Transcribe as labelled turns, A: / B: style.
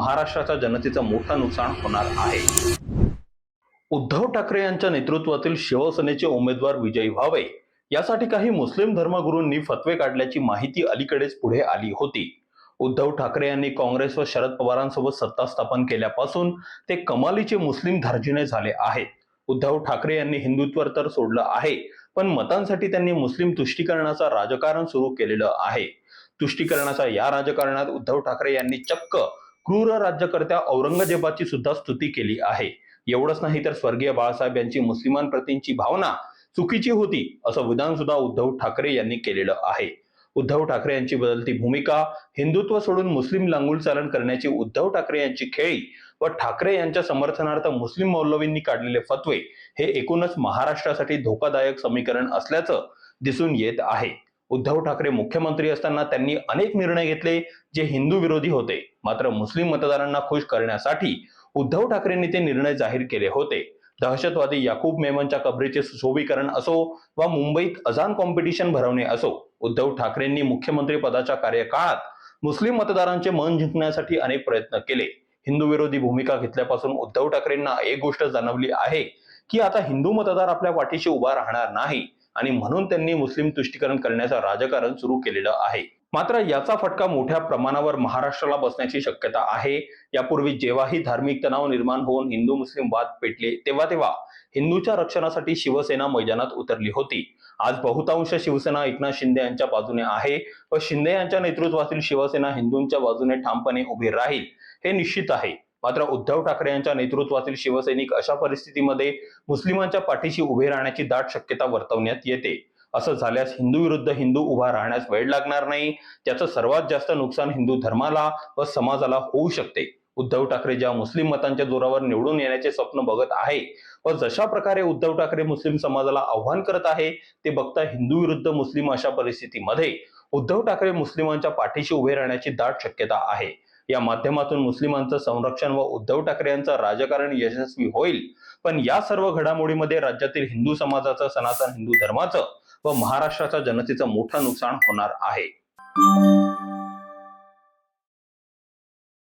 A: महाराष्ट्राच्या जनतेचं मोठं नुकसान होणार आहे. उद्धव ठाकरे यांच्या नेतृत्वातील शिवसेनेचे उमेदवार विजयी व्हावे यासाठी काही मुस्लिम धर्मगुरूंनी फतवे काढल्याची माहिती अलीकडेच पुढे आली होती. उद्धव ठाकरे यांनी काँग्रेस व शरद पवारांसोबत सत्ता स्थापन केल्यापासून ते कमालीचे मुस्लिम धार्जिणे झाले आहेत. उद्धव ठाकरे यांनी हिंदुत्व तर सोडलं आहे पण मतांसाठी त्यांनी मुस्लिम तुष्टीकरणाचा राजकारण सुरू केलेलं आहे. तुष्टीकरणाच्या या राजकारणात उद्धव ठाकरे यांनी चक्क क्रूर राज्यकर्त्या औरंगजेबाची सुद्धा स्तुती केली आहे. एवढंच नाही तर स्वर्गीय बाळासाहेब यांची मुस्लिमांप्रतींची भावना चुकीची होती असं विधान सुद्धा उद्धव ठाकरे यांनी केलेलं आहे. उद्धव ठाकरे यांची बदलती भूमिका हिंदुत्व सोडून मुस्लिम लांगुल चालन करण्याची उद्धव ठाकरे यांची खेळी व ठाकरे यांच्या समर्थनार्थ मुस्लिम मौलवींनी काढलेले फतवे हे एकूणच महाराष्ट्रासाठी धोकादायक समीकरण असल्याचं दिसून येत आहे. उद्धव ठाकरे मुख्यमंत्री असताना त्यांनी अनेक निर्णय घेतले जे हिंदू विरोधी होते. मात्र मुस्लिम मतदारांना खुश करण्यासाठी उद्धव ठाकरेंनी ते निर्णय जाहीर केले होते. दहशतवादी याकूब मेमनच्या कबरीचे सुशोभीकरण असो वा मुंबईत अजान कॉम्पिटिशन भरवणे असो उद्धव ठाकरेंनी मुख्यमंत्री पदाच्या कार्यकाळात मुस्लिम मतदारांचे मन जिंकण्यासाठी अनेक प्रयत्न केले. हिंदू विरोधी भूमिका घेतल्यापासून उद्धव ठाकरेंना एक गोष्ट जाणवली आहे की आता हिंदू मतदार आपल्या पाठीशी उभा राहणार नाही आणि म्हणून त्यांनी मुस्लिम तुष्टीकरण करण्याचं राजकारण सुरू केलेलं आहे. मात्र याचा फटका मोठ्या प्रमाणावर महाराष्ट्राला बसण्याची शक्यता आहे. यापूर्वी जेव्हाही धार्मिक तणाव निर्माण होऊन हिंदू मुस्लिम वाद पेटले तेव्हा तेव्हा हिंदूच्या रक्षणासाठी शिवसेना मैदानात उतरली होती. आज बहुतांश शिवसेना एकनाथ शिंदे यांच्या बाजूने आहे. व शिंदे यांच्या नेतृत्वातील शिवसेना हिंदूंच्या बाजूने ठामपणे उभी राहील हे निश्चित आहे. मात्र उद्धव ठाकरे यांच्या नेतृत्वातील शिवसैनिक अशा परिस्थितीमध्ये मुस्लिमांच्या पाठीशी उभे राहण्याची दाट शक्यता वर्तवण्यात येते. असं झाल्यास हिंदू विरुद्ध हिंदू उभा राहण्यास वेळ लागणार नाही. त्याचं सर्वात जास्त नुकसान हिंदू धर्माला व समाजाला होऊ शकते. उद्धव ठाकरे ज्या मुस्लिम मतांच्या जोरावर निवडून येण्याचे स्वप्न बघत आहे व जशा प्रकारे उद्धव ठाकरे मुस्लिम समाजाला आव्हान करत आहे ते बघता हिंदू विरुद्ध मुस्लिम अशा परिस्थितीमध्ये उद्धव ठाकरे मुस्लिमांच्या पाठीशी उभे राहण्याची दाट शक्यता आहे. या माध्यमातून मुस्लिमांचं संरक्षण व उद्धव ठाकरे यांचं राजकारण यशस्वी होईल. पण या सर्व घडामोडीमध्ये राज्यातील हिंदू समाजाचं सनातन हिंदू धर्माचं व महाराष्ट्राच्या जनतेचं मोठं नुकसान होणार आहे.